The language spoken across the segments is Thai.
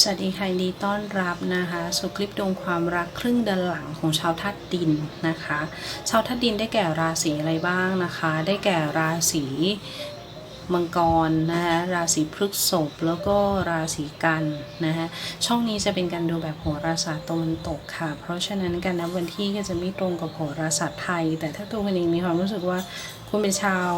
สวัสดีค่ะนดีต้อนรับนะคะสู่คลิปดวงความรักครึ่งเดือนหลังของชาวธาตุดินนะคะ ชาวธาตุดินได้แก่ราศีอะไรบ้างนะคะ ได้แก่ราศีมังกรนะคะราศีพฤษภแล้วก็ราศีกันนะคะช่องนี้จะเป็นการดูแบบโหราศาสตร์ตะวันตกค่ะ เพราะฉะนั้นการนับวันที่ก็จะไม่ตรงกับโหราศาสตร์ไทย แต่ถ้าตัวคุณเองมีความรู้สึกว่าคุณเป็นชาว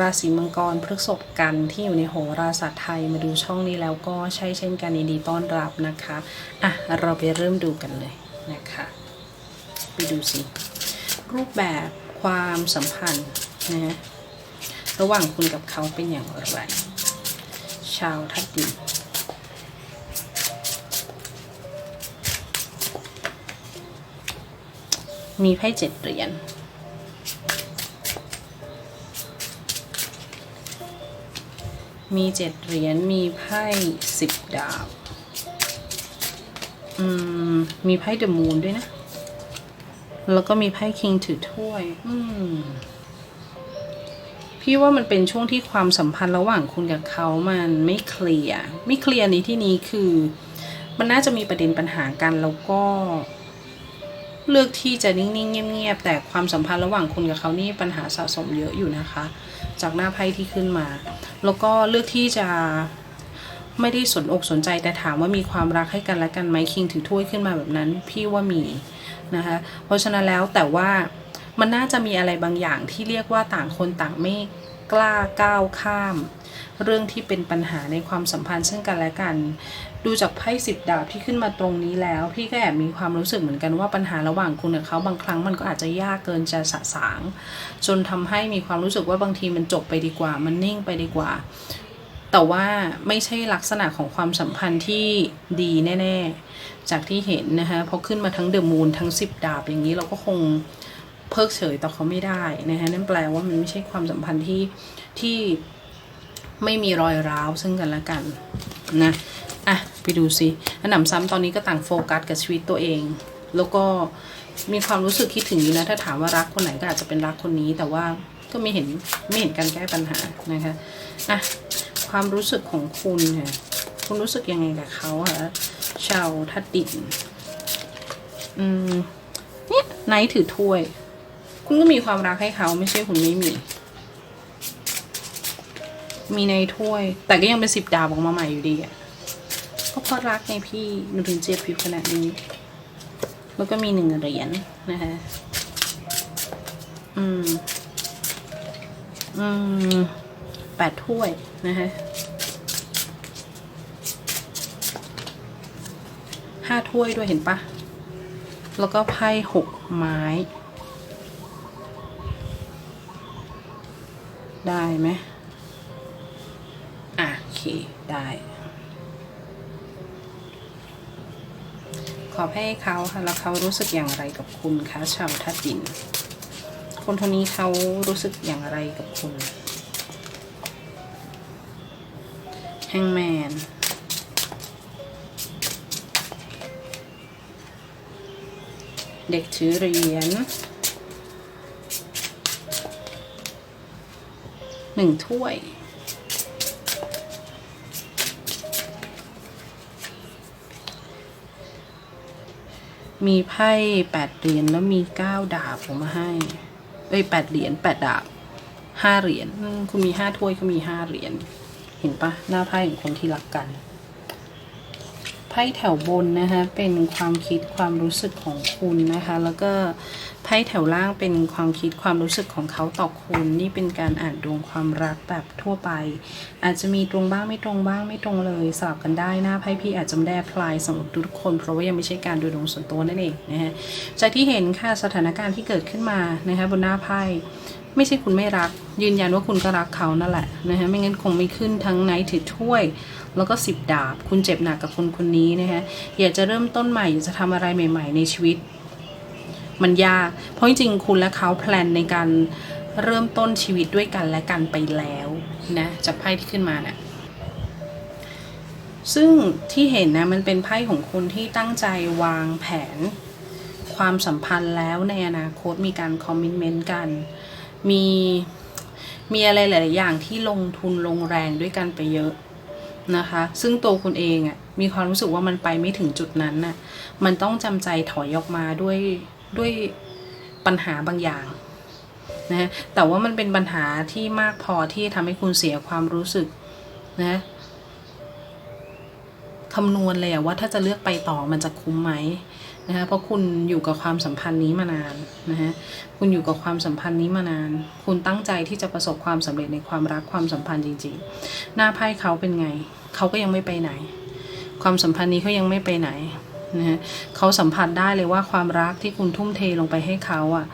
ราศีมังกรพฤษภกันที่อยู่ในโหราศาสตร์ไทยมาดูช่องนี้แล้วก็ใช่เช่นกันยินดีต้อนรับนะคะอะเราไปเริ่มดูกันเลยนะคะไปดูสิรูปแบบความสัมพันธ์นะฮะระหว่างคุณกับเขาเป็นอย่างไร ชาวทัดดินมีไพ่เจ็ดเหรียญ มีเจ็ดเหรียญ มีไพ่สิบดาบ อืม มีไพ่เดอะมูนด้วยนะ แล้วก็มีไพ่คิงถือถ้วย อืม พี่ว่ามันเป็นช่วงที่ความสัมพันธ์ระหว่างคุณกับเขามันไม่เคลียร์ ไม่เคลียร์ในที่นี้คือ มันน่าจะมีประเด็นปัญหากันแล้วก็ เลือกที่จะนิ่งๆเงียบๆแต่ความสัมพันธ์ระหว่างคุณกับเขานี่ปัญหาสะสมเยอะอยู่นะคะ จากหน้าไพ่ที่ขึ้นมา แล้วก็เลือกที่จะไม่ได้สนอกสนใจแต่ถามว่ามีความรักให้กันและกันไหมคิงถือถ้วยขึ้นมาแบบนั้น พี่ว่ามีนะคะ เพราะฉะนั้นแล้วแต่ว่ามันน่าจะมีอะไรบางอย่างที่เรียกว่าต่างคนต่างไม่กล้าก้าวข้าม เรื่องที่เป็นปัญหาในความสัมพันธ์ซึ่งกันและกัน ดูจากไพ่สิบดาบที่ขึ้นมาตรงนี้แล้ว พี่ก็แอบมีความรู้สึกเหมือนกันว่าปัญหาระหว่างคุณกับเขาบางครั้งมันก็อาจจะยากเกินจะสะสาง จนทำให้มีความรู้สึกว่าบางทีมันจบไปดีกว่า มันนิ่งไปดีกว่า แต่ว่าไม่ใช่ลักษณะของความสัมพันธ์ที่ดีแน่ ๆ จากที่เห็นนะคะพอขึ้นมาทั้งเดอะมูนทั้งสิบดาบอย่างนี้เราก็คงเพิกเฉยต่อเขาไม่ได้นะคะนั่นแปลว่ามันไม่ใช่ความสัมพันธ์ที่ที่ไม่มีรอยร้าวซึ่งกันและกันนะ ไปดูสิอันหนำซ้ำตอนนี้ก็ต่างโฟกัสกับชีวิตตัวเอง แล้วก็มีความรู้สึกคิดถึงอยู่นะถ้าถามว่ารักคนไหนก็อาจจะเป็นรักคนนี้ แต่ว่าก็ไม่เห็นไม่เห็นการแก้ปัญหานะคะอะความรู้สึกของคุณเนี่ยคุณรู้สึกยังไงกับเขาคะชาวทัดดินอืมเนี่ยไนท์ถือถ้วย คุณก็มีความรักให้เขาไม่ใช่คุณไม่มี มีในถ้วย แต่ก็ยังเป็นสิบดาวออกมาใหม่อยู่ดีอะ ก็เพราะรักไงพี่หนูถึงเจ็บผิวขนาดนี้ แล้วก็มีหนึ่งเหรียญนะคะอืม อืมแปดถ้วยนะคะห้าถ้วยด้วยเห็นปะ แล้วก็ไพ่หกไม้ ได้ไหมอะโอเค ได้ ขอให้เขาค่ะแล้วเขารู้สึกอย่างไรกับคุณคะชาวทัดดิน คนคนนี้เขารู้สึกอย่างไรกับคุณแฮงแมนเด็กถือเหรียญหนึ่งถ้วย มีไพ่แปดเหรียญแล้วมีเก้าดาบผมมาให้ เอ้ยแปดเหรียญแปดดาบห้าเหรียญคุณมีห้าถ้วยเขามีห้าเหรียญเห็นปะหน้าไพ่ของคนที่รักกัน ไพ่แถวบนนะคะ เป็นความคิดความรู้สึกของคุณนะคะ แล้วก็ไพ่แถวล่างเป็นความคิดความรู้สึกของเขาต่อคุณ นี่เป็นการอ่านดวงความรักแบบทั่วไป อาจจะมีตรงบ้างไม่ตรงบ้างไม่ตรงเลยสลับกันได้หน้าไพ่พี่อาจจะไม่ได้พลายสำหรับทุกคน เพราะว่ายังไม่ใช่การดูดวงส่วนตัวนั่นเองนะฮะจากที่เห็นค่ะสถานการณ์ที่เกิดขึ้นมานะคะบนหน้าไพ่ ไม่ใช่คุณไม่รัก ยืนยันว่าคุณก็รักเขานั่นแหละนะคะไม่งั้นคงไม่ขึ้นทั้งไนท์ถือถ้วย แล้วก็สิบดาบ คุณเจ็บหนักกับคนคนนี้นะคะอยากจะเริ่มต้นใหม่อยากจะทำอะไรใหม่ ๆ ในชีวิต มันยาก เพราะจริงๆคุณและเขาแพลนในการเริ่มต้นชีวิตด้วยกันและกันไปแล้วนะจากไพ่ที่ขึ้นมานะ่ะซึ่งที่เห็นนะมันเป็นไพ่ของคนที่ตั้งใจวางแผน ความสัมพันธ์แล้วในอนาคตมีการคอมมิชเมนต์กัน มีมีอะไรหลาย ๆ อย่างที่ลงทุนลงแรงด้วยกันไปเยอะนะคะ ซึ่งตัวคุณเองอะ่ะมีความรู้สึกว่ามันไปไม่ถึงจุดนั้นน่ะ มันต้องจำใจถอยออกมาด้วยด้วยปัญหาบางอย่างนะแต่ว่ามันเป็นปัญหาที่มากพอที่ทำให้คุณเสียความรู้สึกนะคำนวณเลยอะว่าถ้าจะเลือกไปต่อมันจะคุ้มไหม นะคะเพราะคุณอยู่กับความสัมพันธ์นี้มานานนะฮะคุณอยู่กับความสัมพันธ์นี้มานาน คุณตั้งใจที่จะประสบความสำเร็จในความรักความสัมพันธ์จริง ๆ หน้าไพ่เขาเป็นไง เขาก็ยังไม่ไปไหน ความสัมพันธ์นี้เขายังไม่ไปไหนนะฮะเขาสัมผัสได้เลยว่าความรักที่คุณทุ่มเทลงไปให้เขาอะ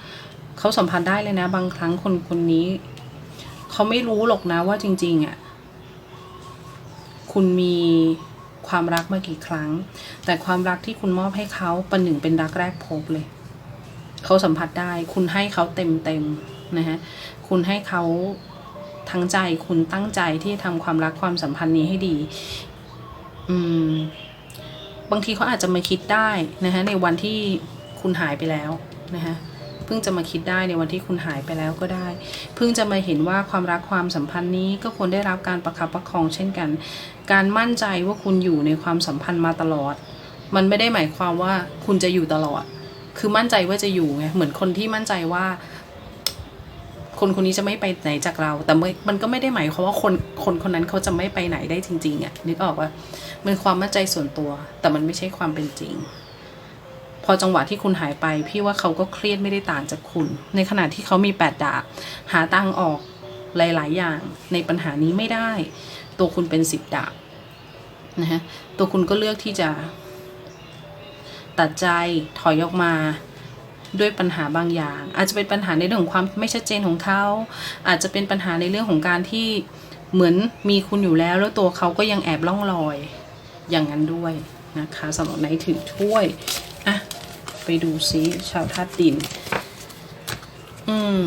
เขาสัมผัสได้เลยนะ บางครั้งคนคนนี้ เขาไม่รู้หรอกนะว่าจริง ๆอะคุณมี ความรักมากี่ครั้ง แต่ความรักที่คุณมอบให้เขาประหนึ่งเป็นรักแรกพบเลย เขาสัมผัสได้ คุณให้เขาเต็มเต็มๆนะฮะ คุณให้เขาทั้งใจ คุณตั้งใจที่จะทำความรักความสัมพันธ์นี้ให้ดี อืม บางทีเขาอาจจะมาคิดได้นะฮะในวันที่คุณหายไปแล้วนะฮะ พิ่งจะมาคิดได้ในวันที่คุณหายไปแล้วก็ได้ เพิ่งจะมาเห็นว่าความรักความสัมพันธ์นี้ก็ควรได้รับการประคับประคองเช่นกัน การมั่นใจว่าคุณอยู่ในความสัมพันธ์มาตลอด มันไม่ได้หมายความว่าคุณจะอยู่ตลอด คือมั่นใจว่าจะอยู่ไงเหมือนคนที่มั่นใจว่า คนคนนี้จะไม่ไปไหนจากเรา แต่มันก็ไม่ได้หมายความว่าคนคนคนนั้นเขาจะไม่ไปไหนได้จริงๆอะ่ะนึกออกว่ามันความมั่นใจส่วนตัว แต่มันไม่ใช่ความเป็นจริง อจังหวะที่คุณหายไป พี่ว่าเขาก็เครียดไม่ได้ต่างจากคุณ ในขณะที่เขามีแปดดาบหาตังออกหลาย ๆ อย่างในปัญหานี้ไม่ได้ ตัวคุณเป็นสิบดาบนะฮะตัวคุณก็เลือกที่จะ ตัดใจถอยออกมาด้วยปัญหาบางอย่าง อาจจะเป็นปัญหาในเรื่องของความไม่ชัดเจนของเขา อาจจะเป็นปัญหาในเรื่องของการที่เหมือนมีคุณอยู่แล้ว แล้วตัวเขาก็ยังแอบล่องลอยอย่างนั้นด้วยนะคะสำหรับในถือถ้วย ไปดูซิชาวธาตุดิน อืม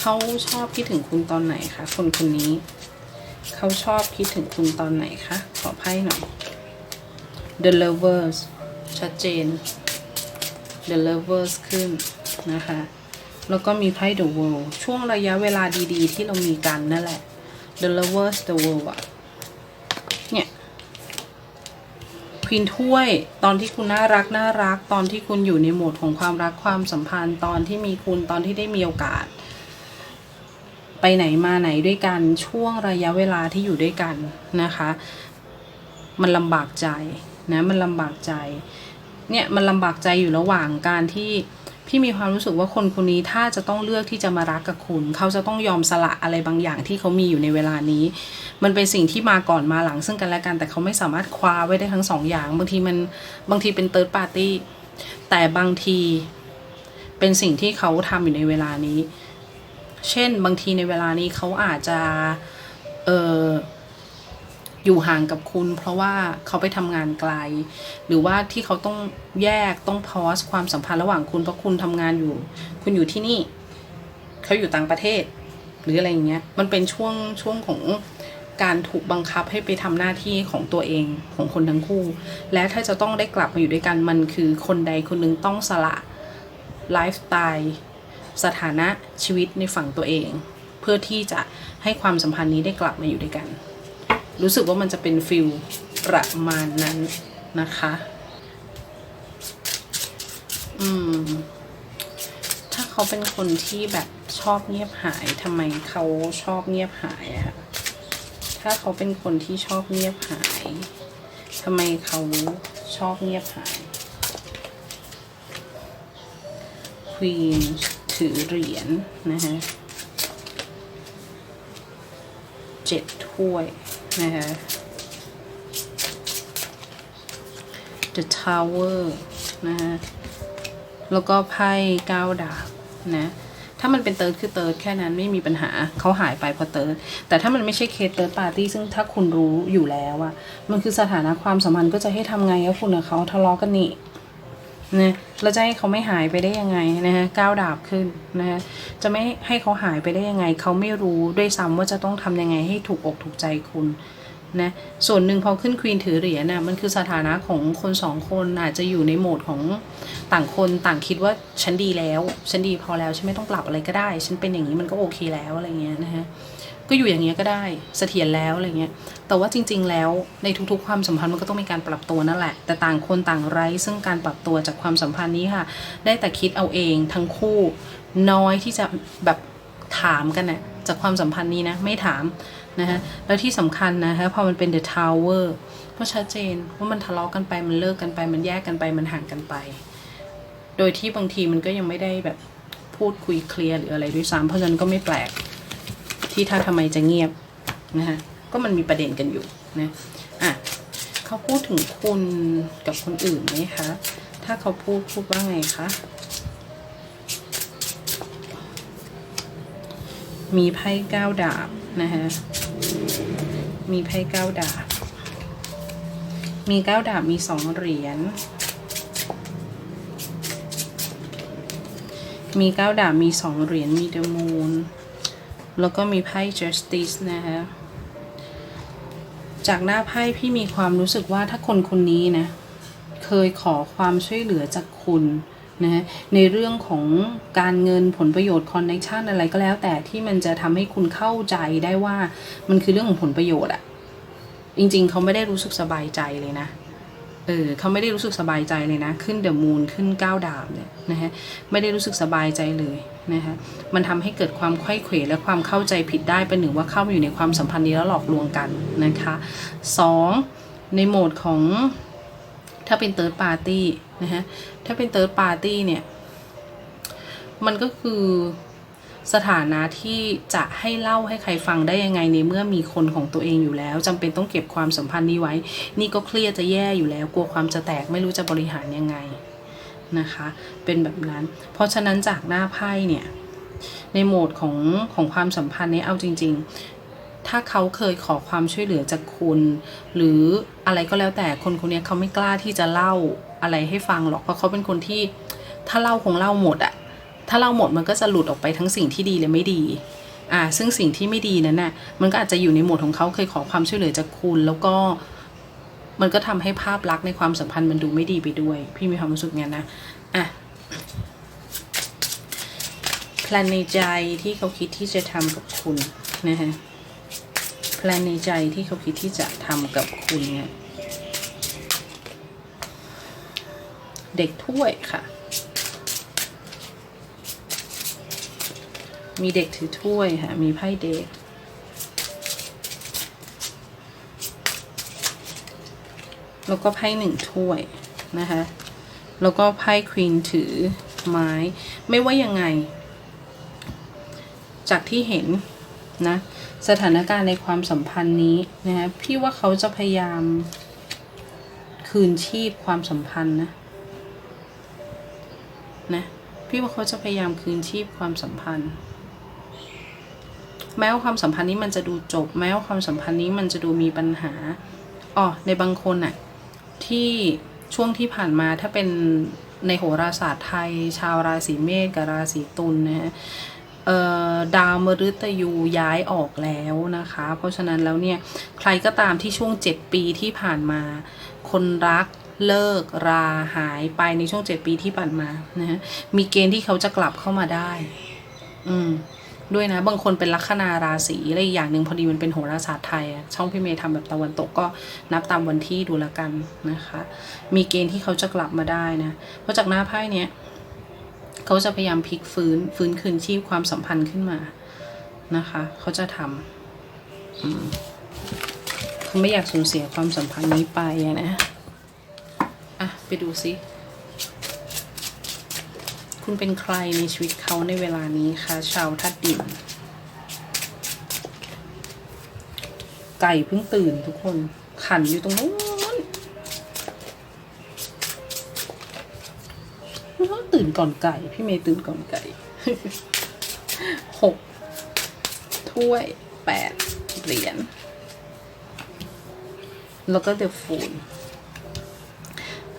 เขาชอบคิดถึงคุณตอนไหนคะคนคนนี้ เขาชอบคิดถึงคุณตอนไหนคะขอไพ่หน่อย The Lovers ชัดเจน The Lovers ขึ้นนะคะ แล้วก็มีไพ่ The World ช่วงระยะเวลาดีๆ ที่เรามีกันนั่นแหละ The Lovers The World อะเนี่ย ควีนถ้วย ตอนที่คุณน่ารักน่ารัก ตอนที่คุณอยู่ในโหมดของความรักความสัมพันธ์ ตอนที่มีคุณตอนที่ได้มีโอกาส ไปไหนมาไหนด้วยกันช่วงระยะเวลาที่อยู่ด้วยกันนะคะ มันลำบากใจนะมันลำบากใจ เนี่ยมันลำบากใจอยู่ระหว่างการที่ พี่มีความรู้สึกว่าคนคนนี้ถ้าจะต้องเลือกที่จะมารักกับคุณ เขาจะต้องยอมสละอะไรบางอย่างที่เขามีอยู่ในเวลานี้ มันเป็นสิ่งที่มาก่อนมาหลังซึ่งกันและกันแต่เขาไม่สามารถคว้าไว้ได้ทั้งสองอย่าง บางทีมันบางทีเป็นเติร์ดปาร์ตี้แต่บางทีเป็นสิ่งที่เขาทำอยู่ในเวลานี้ เช่นบางทีในเวลานี้เขาอาจจะเออ อยู่ห่างกับคุณ เพราะว่าเขาไปทำงานไกล หรือว่าที่เขาต้องแยกต้องพอสความสัมพันธ์ระหว่างคุณเพราะคุณทำงานอยู่ คุณอยู่ที่นี่ เขาอยู่ต่างประเทศ หรืออะไรอย่างเงี้ยมันเป็นช่วงช่วงของการถูกบังคับให้ไปทำหน้าที่ของตัวเองของคนทั้งคู่ และถ้าจะต้องได้กลับมาอยู่ด้วยกันมันคือคนใดคนหนึ่งต้องสละไลฟ์สไตล์สถานะชีวิตในฝั่งตัวเอง เพื่อที่จะให้ความสัมพันธ์นี้ได้กลับมาอยู่ด้วยกัน รู้สึกว่ามันจะเป็นฟิลประมาณนั้นนะคะ อืม ถ้าเขาเป็นคนที่แบบชอบเงียบหายทำไมเขาชอบเงียบหายอะคะถ้าเขาเป็นคนที่ชอบเงียบหายทำไมเขาชอบเงียบหาย ควีนถือเหรียญนะฮะเจ็ดถ้วย นะคะ The Tower นะฮะแล้วก็ไพ่เก้าดาบนะถ้ามันเป็นเติร์ดคือเติร์ดแค่นั้นไม่มีปัญหาเขาหายไปพราะเติร์ดแต่ถ้ามันไม่ใช่เคสเติร์ดปาร์ตี้ซึ่งถ้าคุณรู้อยู่แล้วอะมันคือสถานะความสัมพันธ์ก็จะให้ทำไงก็คุณกับเขาทะเลาะกันนี่ นะเราจะให้เขาไม่หายไปได้ยังไงนะฮะก้าวดาบขึ้นนะฮะจะไม่ให้เขาหายไปได้ยังไง เขาไม่รู้ด้วยซ้ำว่าจะต้องทำยังไงให้ถูกอกถูกใจคุณนะส่วนหนึ่งพอขึ้นควีนถือเหรียญน่ะมันคือสถานะของคนสองคนอาจจะอยู่ในโหมดของต่างคนต่างคิดว่าฉันดีแล้ว ฉันดีพอแล้วฉันไม่ต้องปรับอะไรก็ได้ ฉันเป็นอย่างนี้มันก็โอเคแล้วอะไรเงี้ยนะฮะ ก็อยู่อย่างเงี้ยก็ได้เสถียรแล้วอะไรเงี้ยแต่ว่าจริง ๆ แล้วในทุกๆ ความสัมพันธ์มันก็ต้องมีการปรับตัวนั่นแหละ แต่ต่างคนต่างไร้ ซึ่งการปรับตัวจากความสัมพันธ์นี้ค่ะ ได้แต่คิดเอาเองทั้งคู่น้อยที่จะแบบถามกันน่ะจากความสัมพันธ์นี้นะไม่ถามนะฮะแล้วที่สำคัญนะคะพอมันเป็น the tower ก็ชัดเจนว่ามันทะเลาะกันไปมันเลิกกันไป มันแยกกันไปมันห่างกันไป โดยที่บางทีมันก็ยังไม่ได้แบบพูดคุยเคลียร์หรืออะไรด้วยซ้ำเพราะฉะนั้นก็ไม่แปลก ที่ถ้าทำไมจะเงียบนะฮะก็มันมีประเด็นกันอยู่นะอะเขาพูดถึงคุณกับคนอื่นไหมคะ ถ้าเขาพูดพูดว่าไงคะ มีไพ่เก้าดาบนะฮะมีไพ่เก้าดาบ มีเก้าดาบมีสองเหรียญ มีเก้าดาบมีสองเหรียญมีเดอะมูน แล้วก็มีไพ่ justice นะคะจากหน้าไพ่พี่มีความรู้สึกว่าถ้าคนคนนี้นะเคยขอความช่วยเหลือจากคุณนะฮะในเรื่องของการเงินผลประโยชน์คอนเน c ชันอะไรก็แล้ว แต่ที่มันจะทำให้คุณเข้าใจได้ว่ามันคือเรื่องของผลประโยชน์อะจริงๆ เขาไม่ได้รู้สึกสบายใจเลยนะ เออเขาไม่ได้รู้สึกสบายใจเลยนะ ขึ้นเดอะมูนขึ้นก้าวดาบเนี่ยนะฮะไม่ได้รู้สึกสบายใจเลยนะคะมันทำให้เกิดความไข้เขวและความเข้าใจผิดได้เป็นหนึ่งว่าเข้ามาอยู่ในความสัมพันธ์นี้แล้วหลอกลวงกันนะคะสองในโหมดของถ้าเป็นเติร์ดปาร์ตี้นะฮะถ้าเป็นเติร์ดปาร์ตี้เนี่ย มันก็คือ สถานะที่จะให้เล่าให้ใครฟังได้ยังไงในเมื่อมีคนของตัวเองอยู่แล้วจำเป็นต้องเก็บความสัมพันธ์นี้ไว้ นี่ก็เครียดจะแย่อยู่แล้ว กลัวความจะแตกไม่รู้จะบริหารยังไงนะคะ เป็นแบบนั้น เพราะฉะนั้นจากหน้าไพ่เนี่ยในโหมดของของความสัมพันธ์นี้เอาจริง ๆ ถ้าเขาเคยขอความช่วยเหลือจากคุณ หรืออะไรก็แล้วแต่คนคนนี้เขาไม่กล้าที่จะเล่าอะไรให้ฟังหรอกเพราะเขาเป็นคนที่ถ้าเล่าคงเล่าหมดอะ ถ้าเล่าหมดมันก็จะหลุดออกไปทั้งสิ่งที่ดีและไม่ดีอ่าซึ่งสิ่งที่ไม่ดีนั้นน่ะมันก็อาจจะอยู่ในหมดของเขาเคยขอความช่วยเหลือจากคุณ แล้วก็มันก็ทำให้ภาพลักษณ์ในความสัมพันธ์มันดูไม่ดีไปด้วย พี่มีความรู้สึกงั้นนะอะแพลนในใจที่เขาคิดที่จะทำกับคุณนะฮะแพลนในใจที่เขาคิดที่จะทำกับคุณเนี่ยเด็กถ้วยค่ะ มีเด็กถือถ้วยค่ะ มีไพ่เด็ก แล้วก็ไพ่หนึ่งถ้วยนะคะ แล้วก็ไพ่ควีนถือไม้ ไม่ว่ายังไง จากที่เห็นนะ สถานการณ์ในความสัมพันธ์นี้นะคะพี่ว่าเขาจะพยายาม คืนชีพความสัมพันธ์นะ นะ พี่ว่าเขาจะพยายามคืนชีพความสัมพันธ์ แม้ว่าความสัมพันธ์นี้มันจะดูจบ แม้ว่าความสัมพันธ์นี้มันจะดูมีปัญหาอ๋อในบางคนอะที่ช่วงที่ผ่านมาถ้าเป็นในโหราศาสตร์ไทย ชาวราศีเมษกับราศีตุลนะฮะดาวมฤตยูย้ายออกแล้วนะคะ เพราะฉะนั้นแล้วเนี่ยใครก็ตามที่ช่วง 7 ปีที่ผ่านมา คนรักเลิกราหายไปในช่วง 7 ปีที่ผ่านมานะฮะมีเกณฑ์ที่เขาจะกลับเข้ามาได้ อืม ด้วยนะ บางคนเป็นลัคนาราศีและอีกอย่างหนึ่งพอดีมันเป็นโหราศาสตร์ไทยอะช่องพี่เมย์ทำแบบตะวันตกก็นับตามวันที่ดูละกันนะคะ มีเกณฑ์ที่เขาจะกลับมาได้นะ เพราะจากหน้าไพ่เนี้ยเขาจะพยายามพลิกฟื้นฟื้นคืนชีพความสัมพันธ์ขึ้นมานะคะ เขาจะทำเขาไม่อยากสูญเสียความสัมพันธ์นี้ไปนะ อะ ไปดูซิ คุณเป็นใครในชีวิตเขาในเวลานี้คะชาวทัดดินไก่เพิ่งตื่นทุกคนขันอยู่ตรงนู้นตื่นก่อนไก่ พี่เมย์ตื่นก่อนไก่หกถ้วยแปดเหรียญแล้วก็เดอะฟูน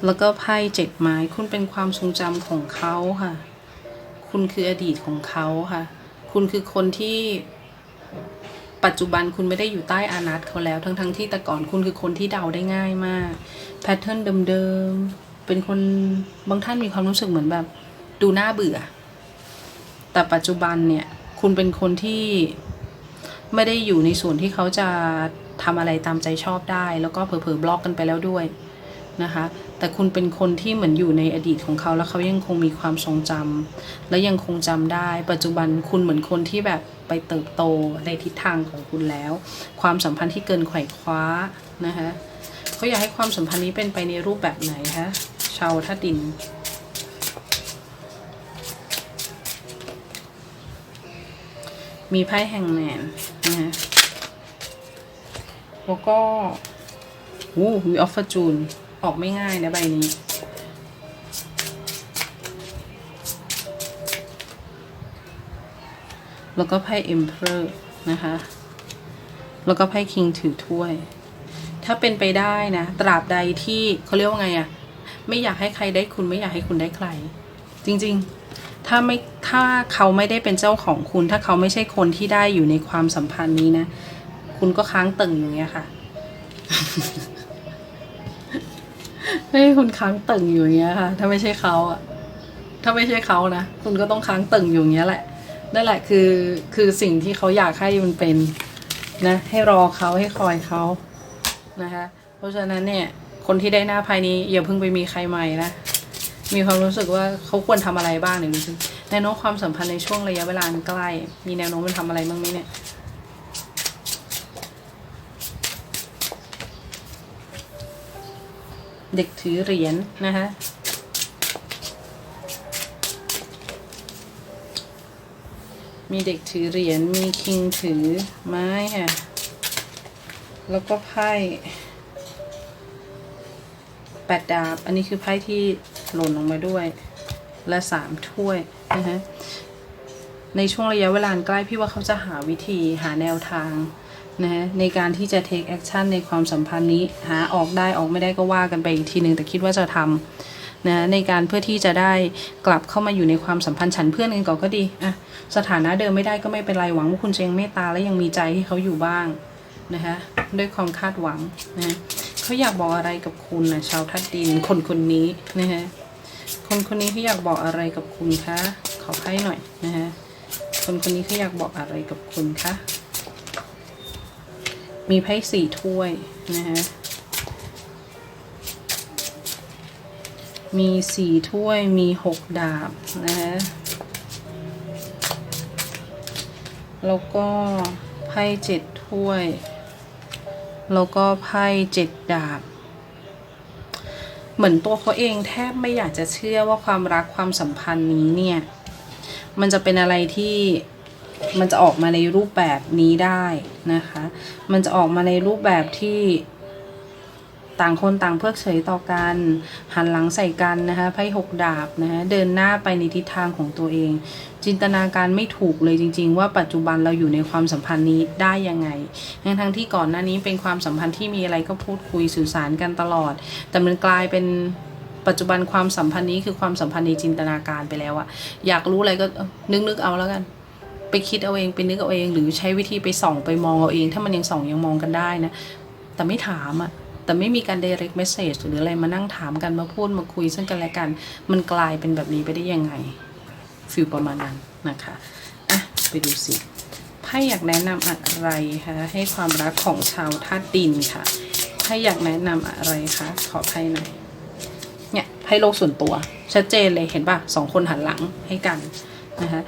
แล้วก็ไพ่เจ็ดไม้คุณเป็นความทรงจำของเขาค่ะ คุณคืออดีตของเขาค่ะ คุณคือคนที่ปัจจุบันคุณไม่ได้อยู่ใต้อานัตเขาแล้ว ทั้งๆทที่แต่ก่อนคุณคือคนที่เดาได้ง่ายมาก แพทเทิร์นเดิมๆ เป็นคนบางท่านมีความรู้สึกเหมือนแบบ ดูน่าเบื่อ แต่ปัจจุบันเนี่ย คุณเป็นคนที่ไม่ได้อยู่ในส่วนที่เขาจะทำอะไรตามใจชอบได้ แล้วก็เผลอๆบล็อกกันไปแล้วด้วยนะคะ แต่คุณเป็นคนที่เหมือนอยู่ในอดีตของเขา แล้วเขายังคงมีความทรงจำและยังคงจำได้ ปัจจุบันคุณเหมือนคนที่แบบไปเติบโตในทิศทางของคุณแล้ว ความสัมพันธ์ที่เกินไขว่คว้านะคะเขาอยากให้ความสัมพันธ์นี้เป็นไปในรูปแบบไหนคะชาวธาตุดินมีไพ่แห่งแมนนะฮะแล้วก็วู้มีออฟฟอร์จูน ออกไม่ง่ายนะใบนี้ แล้วก็ไพ่ Emperor นะคะ แล้วก็ไพ่ King ถือถ้วย ถ้าเป็นไปได้นะ ตราบใดที่เขาเรียกว่าไงอะไม่อยากให้ใครได้คุณไม่อยากให้คุณได้ใคร จริงๆ ถ้าไม่ถ้าเขาไม่ได้เป็นเจ้าของคุณ ถ้าเขาไม่ใช่คนที่ได้อยู่ในความสัมพันธ์นี้นะ คุณก็ค้างตึงอย่างเงี้ยค่ะ ให้คุณค้างตึงอยู่อย่างเงี้ยค่ะ ถ้าไม่ใช่เขาอะถ้าไม่ใช่เขานะคุณก็ต้องค้างตึงอยู่อย่างเงี้ยแหละนั่นแหละคือคือสิ่งที่เขาอยากให้มันเป็นนะให้รอเขาให้คอยเขานะคะ เพราะฉะนั้นเนี่ยคนที่ได้หน้าภายนี้อย่าเพิ่งไปมีใครใหม่นะมีความรู้สึกว่าเขาควรทำอะไรบ้างเนี่ยดูสิแนวโน้มความสัมพันธ์ในช่วงระยะเวลาใกล้ มีแนวโน้มมันทำอะไรบ้างไหมเนี่ย เด็กถือเหรียญนะคะมีเด็กถือเหรียญ มีคิงถือไม้ค่ะ แล้วก็ไพ่แปดดาบ อันนี้คือไพ่ที่หล่นลงมาด้วย และสามถ้วยนะคะในช่วงระยะเวลาใกล้พี่ว่าเขาจะหาวิธีหาแนวทาง นะฮะในการที่จะ take action ในความสัมพันธ์นี้หาออกได้ออกไม่ได้ก็ว่ากันไปอีกทีหนึ่งแต่คิดว่าจะทำนะในการเพื่อที่จะได้กลับเข้ามาอยู่ในความสัมพันธ์ฉันเพื่อนกันก่อนก็ดีอะสถานะเดิมไม่ได้ก็ไม่เป็นไรหวังว่าคุณจะยังเมตตาและยังมีใจให้เขาอยู่บ้างนะคะด้วยความคาดหวังนะเขาอยากบอกอะไรกับคุณนะชาวทัดดินคนคนนี้นะฮะคนคนนี้เขาอยากบอกอะไรกับคุณคะขอไพ่หน่อยนะฮะคนคนนี้เขาอยากบอกอะไรกับคุณคะ มีไพ่สี่ถ้วยนะฮะมีสี่ถ้วยมีหกดาบนะฮะแล้วก็ไพ่เจ็ดถ้วย แล้วก็ไพ่เจ็ดดาบ เหมือนตัวเขาเองแทบไม่อยากจะเชื่อว่าความรักความสัมพันธ์นี้เนี่ย มันจะเป็นอะไรที่ มันจะออกมาในรูปแบบนี้ได้นะคะ มันจะออกมาในรูปแบบที่ต่างคนต่างเพิกเฉยต่อกัน หันหลังใส่กันนะคะไพ่หกดาบนะคะเดินหน้าไปในทิศทางของตัวเอง จินตนาการไม่ถูกเลยจริง ๆ ว่าปัจจุบันเราอยู่ในความสัมพันธ์นี้ได้ยังไง ทั้งทั้งที่ก่อนหน้านี้เป็นความสัมพันธ์ที่มีอะไรก็พูดคุยสื่อสารกันตลอด แต่มันกลายเป็นปัจจุบันความสัมพันธ์นี้คือความสัมพันธ์ในจินตนาการไปแล้วอะอยากรู้อะไรก็นึกๆเอาแล้วกัน ไปคิดเอาเองไปนึกเอาเอง หรือใช้วิธีไปส่องไปมองเอาเอง ถ้ามันยังส่องยังมองกันได้นะ แต่ไม่ถามอะแต่ไม่มีการ direct message หรืออะไรมานั่งถามกันมาพูดมาคุยซึ่งกันและกัน มันกลายเป็นแบบนี้ไปได้ยังไงฟิลประมาณนั้นนะคะอะไปดูสิไพ่อยากแนะนำอะไรคะให้ความรักของชาวธาตุดินค่ะไพ่อยากแนะนำอะไรคะขอไพ่หน่อยเนี่ยไพ่โลกส่วนตัว ชัดเจนเลยเห็นป่ะสองคนหันหลังให้กันนะคะ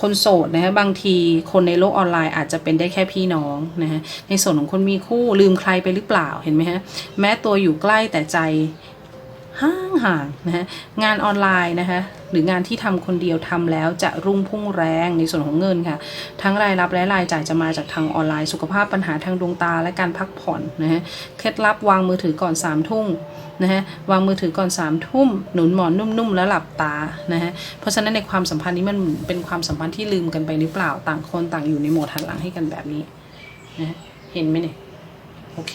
คนโสดนะฮะบางทีคนในโลกออนไลน์อาจจะเป็นได้แค่พี่น้องนะฮะในส่วนของคนมีคู่ลืมใครไปหรือเปล่าเห็นไหมฮะแม้ตัวอยู่ใกล้แต่ใจ ห่างห่างนะฮะงานออนไลน์นะคะหรืองานที่ทำคนเดียวทำแล้วจะรุ่งพุ่งแรงในส่วนของเงินค่ะ ทั้งรายรับและรายจ่ายจะมาจากทางออนไลน์ สุขภาพปัญหาทางดวงตาและการพักผ่อนนะฮะเคล็ดลับวางมือถือก่อนสามทุ่มนะฮะวางมือถือก่อนสามทุ่มหนุนหมอนนุ่มๆแล้วหลับตานะฮะเพราะฉะนั้นในความสัมพันธ์นี้มันเป็นความสัมพันธ์ที่ลืมกันไปหรือเปล่าต่างคนต่างอยู่ในโหมดหันหลังให้กันแบบนี้นะะเห็นไหมเนี่ยโอเค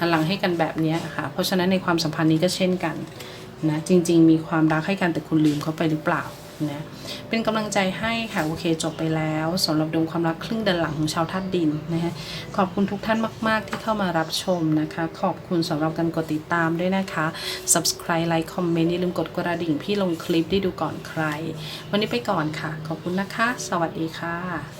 หันหลังให้กันแบบนี้ค่ะ เพราะฉะนั้นในความสัมพันธ์นี้ก็เช่นกันนะจริง ๆ มีความรักให้กันแต่คุณลืมเขาไปหรือเปล่านะเป็นกำลังใจให้ค่ะโอเคจบไปแล้วสำหรับดวงความรักครึ่งเดือนหลังของชาวธาตุดินนะฮะขอบคุณทุกท่านมาก ๆ ที่เข้ามารับชมนะคะ ขอบคุณสำหรับการกดติดตามด้วยนะคะ subscribe ไลค์คอมเมนต์อย่าลืมกดกระดิ่งพี่ลงคลิปได้ดูก่อนใคร วันนี้ไปก่อนค่ะ ขอบคุณนะคะ สวัสดีค่ะ